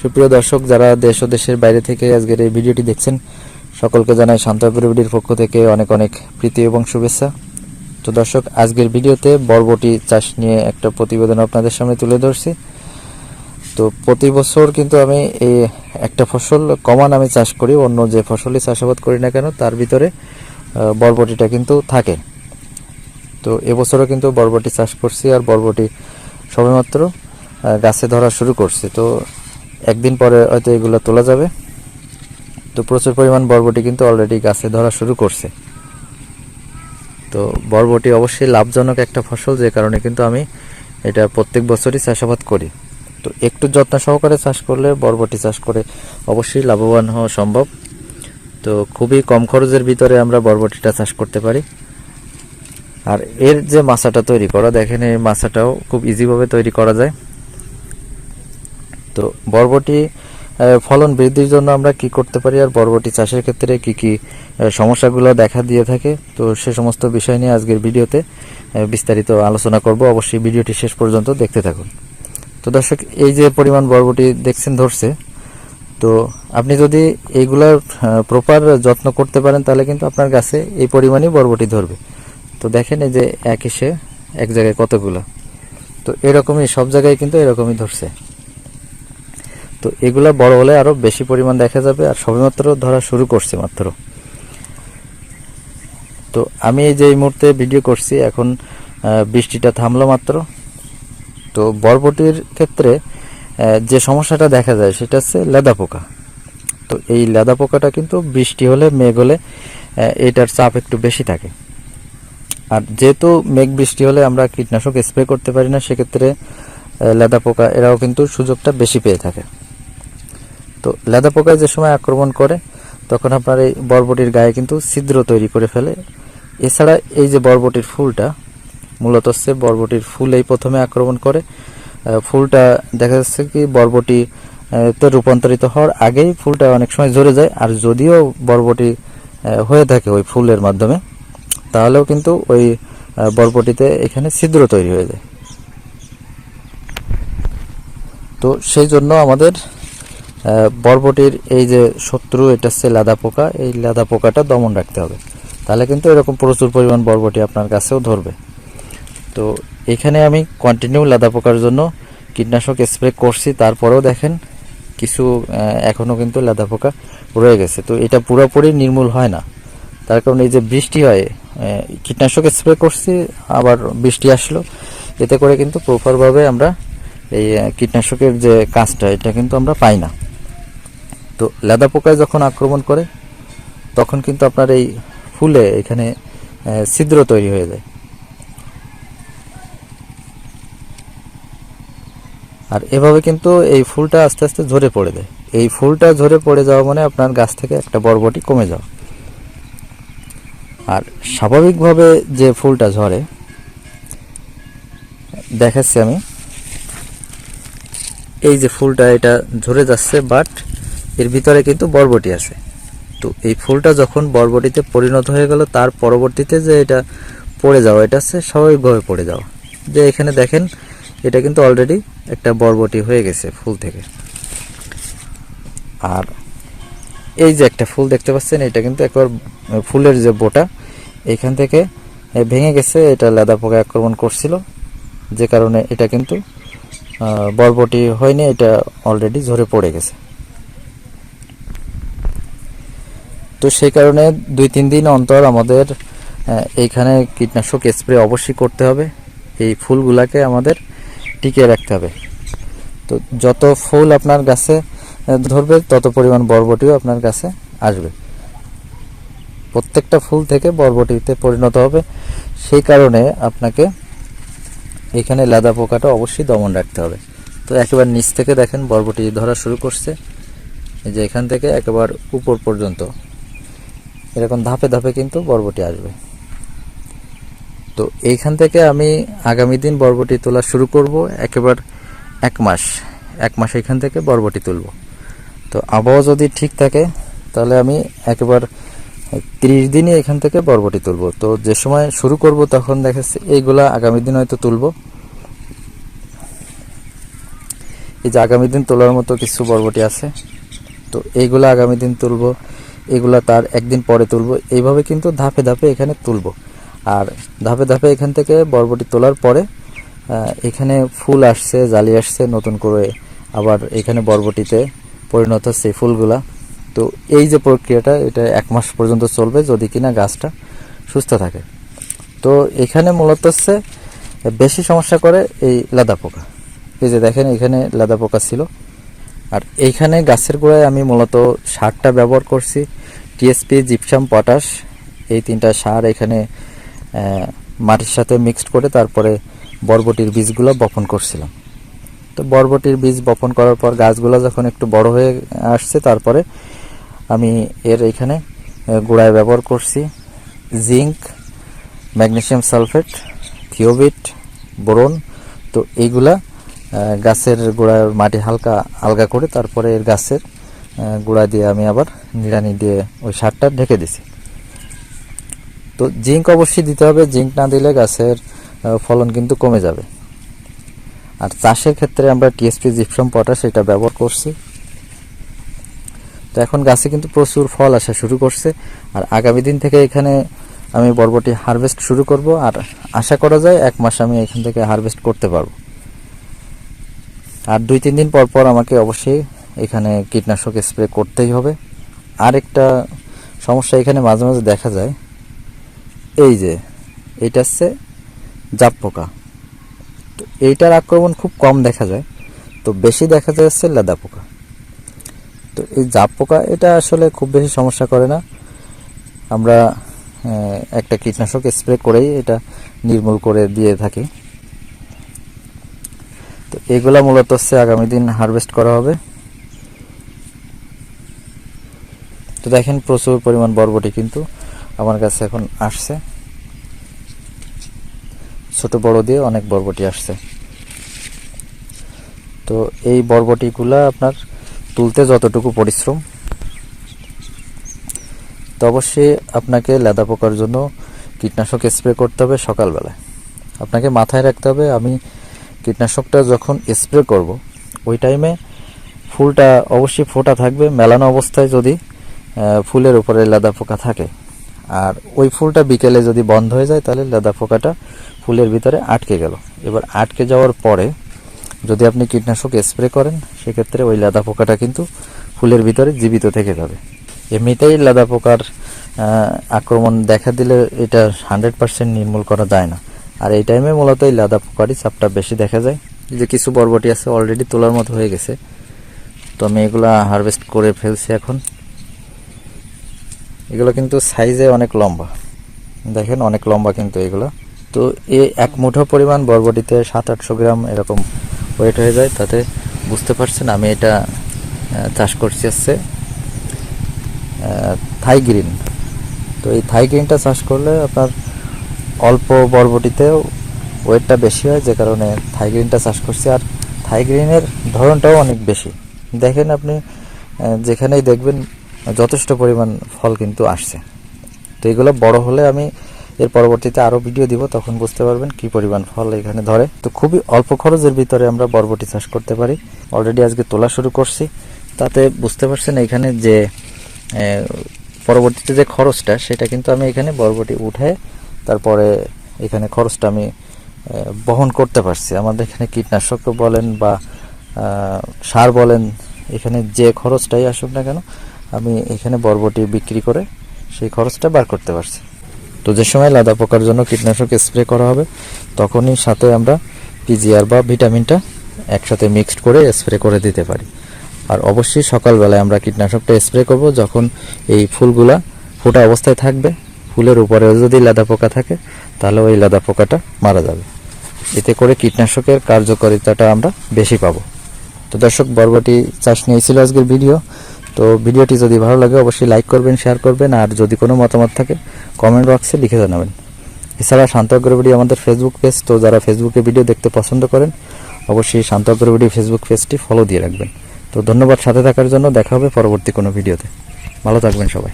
সুপ্রিয় দর্শক, যারা দেশ ও দেশের বাইরে থেকে আজকের এই ভিডিওটি দেখছেন, সকলকে জানাই শান্ত পরিবারের পক্ষ থেকে অনেক অনেক প্রীতি এবং শুভেচ্ছা। তো দর্শক, আজকের ভিডিওতে বরবটি চাষ নিয়ে একটা প্রতিবেদন আপনাদের সামনে তুলে ধরছি। তো প্রতি বছর কিন্তু আমি এই একটা ফসল কমান আমি চাষ করি, অন্য যে ফসলই চাষাবাদ করি না কেন, তার ভিতরে বরবটিটা কিন্তু থাকে। তো এবছরও কিন্তু বরবটি চাষ করছি আর বরবটি সবেমাত্র গাছে ধরা শুরু করছে। তো একদিন পরে হয়তো এগুলো তোলা যাবে। তো প্রচুর পরিমাণ বরবটি কিন্তু অলরেডি গাছে ধরা শুরু করছে। তো বরবটি অবশ্যই লাভজনক একটা ফসল, যে কারণে কিন্তু আমি এটা প্রত্যেক বছরই চাষাবাদ করি। তো একটু যত্ন সহকারে চাষ করলে বরবটি চাষ করে অবশ্যই লাভবান হওয়া সম্ভব। তো খুবই কম খরচের ভিতরে আমরা বরবটিটা চাষ করতে পারি। আর এর যে মাছাটা তৈরি করা, দেখেন এই মাছাটাও খুব ইজিভাবে তৈরি করা যায়। তো বরবটি ফলন বৃদ্ধির জন্য আমরা কি করতে পারি আর বরবটি চাষের ক্ষেত্রে কি কি সমস্যাগুলো দেখা দিয়ে থাকে? তো সে সমস্ত বিষয় নিয়ে আজকের ভিডিওতে বিস্তারিত আলোচনা করব। অবশ্যই ভিডিওটি শেষ পর্যন্ত দেখতে থাকুন। তো দর্শক, এই যে পরিমাণ বরবটি দেখছেন ধরছে, তো আপনি যদি এইগুলার প্রপার যত্ন করতে পারেন, তাহলে কিন্তু আপনার গাছে এই পরিমাণই বরবটি ধরবে। তো দেখেন এই যে এক এসে এক জায়গায় কতগুলো। তো এরকমই, সব জায়গায় কিন্তু এরকমই ধরছে। তো এগুলা বড় হলে আরও বেশি পরিমাণ দেখা যাবে, আর সবেমাত্র ধরা শুরু করছে মাত্র। তো আমি এই যে এই মুহূর্তে ভিডিও করছি, এখন বৃষ্টিটা থামলো মাত্র। তো বরবটির ক্ষেত্রে যে সমস্যাটা দেখা যায় সেটা হচ্ছে লেদা পোকা। তো এই লেদা পোকাটা কিন্তু বৃষ্টি হলে, মেঘ হলে এটার চাপ একটু বেশি থাকে। আর যেহেতু মেঘ বৃষ্টি হলে আমরা কীটনাশক স্প্রে করতে পারি না, সেক্ষেত্রে লেদা পোকা এরাও কিন্তু সুযোগটা বেশি পেয়ে থাকে। তো লেদা পোকায় যে সময় আক্রমণ করে, তখন আপনার এই বরবটির গায়ে কিন্তু ছিদ্র তৈরি করে ফেলে। এছাড়া এই যে বরবটির ফুলটা, মূলত হচ্ছে বরবটির ফুল এই প্রথমে আক্রমণ করে। ফুলটা দেখা যাচ্ছে কি বরবটি তে রূপান্তরিত হওয়ার আগেই ফুলটা অনেক সময় ঝরে যায়। আর যদিও বরবটি হয়ে থাকে ওই ফুলের মাধ্যমে, তাহলেও কিন্তু ওই বরবটিতে এখানে ছিদ্র তৈরি হয়ে যায়। তো সেই জন্য আমাদের বরবটির এই যে শত্রু, এটা হচ্ছে লাদা পোকা। এই লাদা পোকাটা দমন রাখতে হবে। তাহলে কিন্তু এরকম প্রচুর পরিমাণ বরবটি আপনার কাছেও ধরবে। তো এখানে আমি কন্টিনিউ লাদা পোকার জন্য কীটনাশক স্প্রে করছি। তারপরেও দেখেন কিছু এখনও কিন্তু লাদা পোকা রয়ে গেছে। তো এটা পুরোপুরি নির্মূল হয় না। তার কারণে এই যে বৃষ্টি হয় কীটনাশক স্প্রে করছি, আবার বৃষ্টি আসলো। এতে করে কিন্তু প্রপারভাবে আমরা এই কীটনাশকের যে কাজটা, এটা কিন্তু আমরা পাই না। তো লেদা পোকায় যখন আক্রমণ করে, তখন কিন্তু আপনার এই ফুলে এখানে ছিদ্র তৈরি হয়ে যায়। আর এভাবে কিন্তু এই ফুলটা আস্তে আস্তে ঝরে পড়ে যায়। এই ফুলটা ঝরে পড়ে যাওয়া মানে আপনার গাছ থেকে একটা বরবটি কমে যাওয়া। আর স্বাভাবিকভাবে যে ফুলটা ঝরে, দেখাচ্ছি আমি। এই যে ফুলটা এটা ঝরে যাচ্ছে বাট এর ভিতরে কিন্তু বরবটি আছে। তো এই ফুলটা যখন বরবটিতে পরিণত হয়ে গেল, তার পরবর্তীতে যে এটা পড়ে যাওয়া, এটা হচ্ছে স্বাভাবিকভাবে পড়ে যাওয়া। যে এখানে দেখেন, এটা কিন্তু অলরেডি একটা বরবটি হয়ে গেছে ফুল থেকে। আর এই যে একটা ফুল দেখতে পাচ্ছেন, এটা কিন্তু একবার ফুলের যে বোটা, এখান থেকে ভেঙে গেছে, এটা লেদা পোকা আক্রমণ করছিল। যে কারণে এটা কিন্তু বরবটি হয়নি, এটা অলরেডি ঝরে পড়ে গেছে। তো সেই কারণে দুই, তিন দিন অন্তর আমাদের এইখানে কীটনাশক স্প্রে অবশ্যই করতে হবে। এই ফুলগুলাকে আমাদের টিকিয়ে রাখতে হবে। তো যত ফুল আপনার গাছে ধরবে, তত পরিমাণ বরবটিও আপনার কাছে আসবে। প্রত্যেকটা ফুল থেকে বরবটিতে পরিণত হবে। সেই কারণে আপনাকে এখানে লাদা পোকাটা অবশ্যই দমন রাখতে হবে। তো একেবারে নিচ থেকে দেখেন বরবটি ধরা শুরু করছে। যে এখান থেকে একেবারে উপর পর্যন্ত। এরকম ধাপে ধাপে কিন্তু বরবটি আসবে। তো এইখান থেকে আমি আগামী দিন বরবটি তোলা শুরু করব, একেবার এক মাস এক মাস এখান থেকে বরবটি তুলব। তো আবহাওয়া যদি ঠিক থাকে, তাহলে আমি একেবার তিরিশ দিনই এখান থেকে বরবটি তুলব। তো যে সময় শুরু করব তখন দেখা যাচ্ছে এইগুলা আগামী দিন হয়তো তুলব। এই যে আগামী দিন তোলার মতো কিছু বরবটি আছে, তো এইগুলো আগামী দিন তুলবো। এগুলা তার একদিন পরে তুলবো। এইভাবে কিন্তু ধাপে ধাপে এখানে তুলবো। আর ধাপে ধাপে এখান থেকে বরবটি তোলার পরে এখানে ফুল আসছে, জালি আসছে নতুন করে। আবার এখানে বরবটিতে পরিণত হচ্ছে ফুলগুলা। তো এই যে প্রক্রিয়াটা, এটা এক মাস পর্যন্ত চলবে যদি কিনা গাছটা সুস্থ থাকে। তো এখানে মূলত হচ্ছে বেশি সমস্যা করে এই লাদা পোকা এই যে দেখেন, এখানে লাদা পোকা ছিল। আর এইখানে গাছের গোড়ায় আমি মূলত সারটা ব্যবহার করছি টিএসপি জিপসাম পটাশ এই তিনটা সার এখানে মাটির সাথে মিক্সড করে তারপরে বরবটির বীজগুলো বপন করছিলাম। তো বরবটির বীজ বপন করার পর গাছগুলো যখন একটু বড় হয়ে আসছে, তারপরে আমি এর এখানে গোড়ায় ব্যবহার করছি জিঙ্ক, ম্যাগনেসিয়াম সালফেট, থিওবিট, বোরন, তো এইগুলা গাছের গোড়ায় মাটি হালকা, আলগা করে তারপরে এর গাছের গোড়া দিয়ে আমি আবার নিড়ানি দিয়ে ওই সারটা ঢেকে দিছি। তো জিঙ্ক অবশ্যই দিতে হবে, জিঙ্ক না দিলে গাছের ফলন কিন্তু কমে যাবে। আর চাষের ক্ষেত্রে আমরা টিএসপি জিপসাম পটাশ এটা ব্যবহার করছি। তো এখন গাছে কিন্তু প্রচুর ফল আসা শুরু করছে। আর আগামী দিন থেকে এখানে আমি বরবটি হারভেস্ট শুরু করব। আর আশা করা যায় এক মাস আমি এখান থেকে হারভেস্ট করতে পারব। আর দুই, তিন দিন পর পর আমাকে অবশ্যই এখানে কীটনাশক স্প্রে করতেই হবে। আর একটা সমস্যা এখানে মাঝে মাঝে দেখা যায়, এই যে এইটা হচ্ছে জাপ পোকা। তো এইটার আক্রমণ খুব কম দেখা যায়, তো বেশি দেখা যায় হচ্ছে লেদা পোকা। তো এই জাপ পোকা, এটা আসলে খুব বেশি সমস্যা করে না। আমরা একটা কীটনাশক স্প্রে করেই এটা নির্মূল করে দিয়ে থাকি। তো এগুলা মূলত হচ্ছে আগামী দিন হারভেস্ট করা হবে। তো দেখেন প্রচুর পরিমাণ বরবটি কিন্তু আমার কাছে এখন আসছে। ছোট বড় দিয়ে অনেক বরবটি আসছে। তো এই বরবটিগুলা আপনার তুলতে যতটুকু পরিশ্রম, তো অবশ্যই আপনাকে লেদা পোকার জন্য কীটনাশক স্প্রে করতে হবে সকালবেলায়। আপনাকে মাথায় রাখতে হবে, আমি কীটনাশকটা যখন স্প্রে করব, ওই টাইমে ফুলটা অবশ্যই ফোটা থাকবে, মেলানো অবস্থায় যদি ফুলের উপরে লেদা পোকা থাকে। আর ওই ফুলটা বিকেলে যদি বন্ধ হয়ে যায়, তাহলে লেদা পোকাটা ফুলের ভিতরে আটকে গেল। এবার আটকে যাওয়ার পরে যদি আপনি কীটনাশক স্প্রে করেন, সেক্ষেত্রে ওই লেদা পোকাটা কিন্তু ফুলের ভিতরে জীবিত থেকে যাবে। এমনিতেই লেদা পোকার আক্রমণ দেখা দিলে এটা হান্ড্রেড পার্সেন্ট নির্মূল করা যায় না। আর এই টাইমে মূলত এই লেদা পোকারই চাপটা বেশি দেখা যায়। এই যে কিছু বরবটি আছে অলরেডি তোলার মতো হয়ে গেছে। তো আমি এগুলা হারভেস্ট করে ফেলছি এখন। এগুলো কিন্তু সাইজে অনেক লম্বা। দেখেন অনেক লম্বা কিন্তু এগুলো। তো এ এক মুঠো পরিমাণ বরবটিতে সাত আটশো গ্রাম এরকম ওয়েট হয়ে যায়। তাতে বুঝতে পারছেন আমি এটা চাষ করছি হচ্ছে থাই গ্রিন তো এই থাই গ্রিনটা চাষ করলে আপনার অল্প বরবটিতেও ওয়েটটা বেশি হয়, যে কারণে থাই গ্রিনটা চাষ করছি। আর থাই গ্রিনের ধরনটাও অনেক বেশি। দেখেন আপনি যেখানেই দেখবেন যথেষ্ট পরিমাণ ফল কিন্তু আসছে। তো এগুলো বড় হলে আমি এর পরবর্তীতে আরও ভিডিও দিব, তখন বুঝতে পারবেন কি পরিমাণ ফল এখানে ধরে। তো খুবই অল্প খরচের ভিতরে আমরা বরবটি চাষ করতে পারি। অলরেডি আজকে তোলা শুরু করছি। তাতে বুঝতে পারছেন এখানে যে পরবর্তীতে যে খরচটা, সেটা কিন্তু আমি এখানে বরবটি উঠে তারপরে এখানে খরচটা আমি বহন করতে পারছি। আমাদের এখানে কীটনাশক বলেন বা সার বলেন, এখানে যে খরচটাই আসুক না কেন, আমি এখানে বরবটি বিক্রি করে সেই খরচটা বার করতে পারছি। তো যে সময় লাদা পোকার জন্য কীটনাশক স্প্রে করা হবে, তখনই সাথে আমরা পিজিআর বা ভিটামিনটা একসাথে মিক্সড করে স্প্রে করে দিতে পারি। আর অবশ্যই সকালবেলায় আমরা কীটনাশকটা স্প্রে করব যখন এই ফুলগুলা ফোটা অবস্থায় থাকবে। ফুলের উপরেও যদি লাদা পোকা থাকে, তাহলে ওই লাদা পোকাটা মারা যাবে। এতে করে কীটনাশকের কার্যকারিতাটা আমরা বেশি পাবো। তো দর্শক, বরবটি চাষ নিয়েছিল আজকের ভিডিও। তো ভিডিওটি যদি ভালো লাগে, অবশ্যই লাইক করবেন, শেয়ার করবেন, আর যদি কোনো মতামত থাকে কমেন্ট বক্সে লিখে জানাবেন। এছাড়া শান্ত অগ্রবাড়ি আমাদের ফেসবুক পেজ তো যারা ফেসবুকে ভিডিও দেখতে পছন্দ করেন, অবশ্যই শান্ত অগ্রবাড়ি ফেসবুক পেজটি ফলো দিয়ে রাখবেন। তো ধন্যবাদ সাথে থাকার জন্য, দেখা হবে পরবর্তী কোনো ভিডিওতে ভালো থাকবেন সবাই।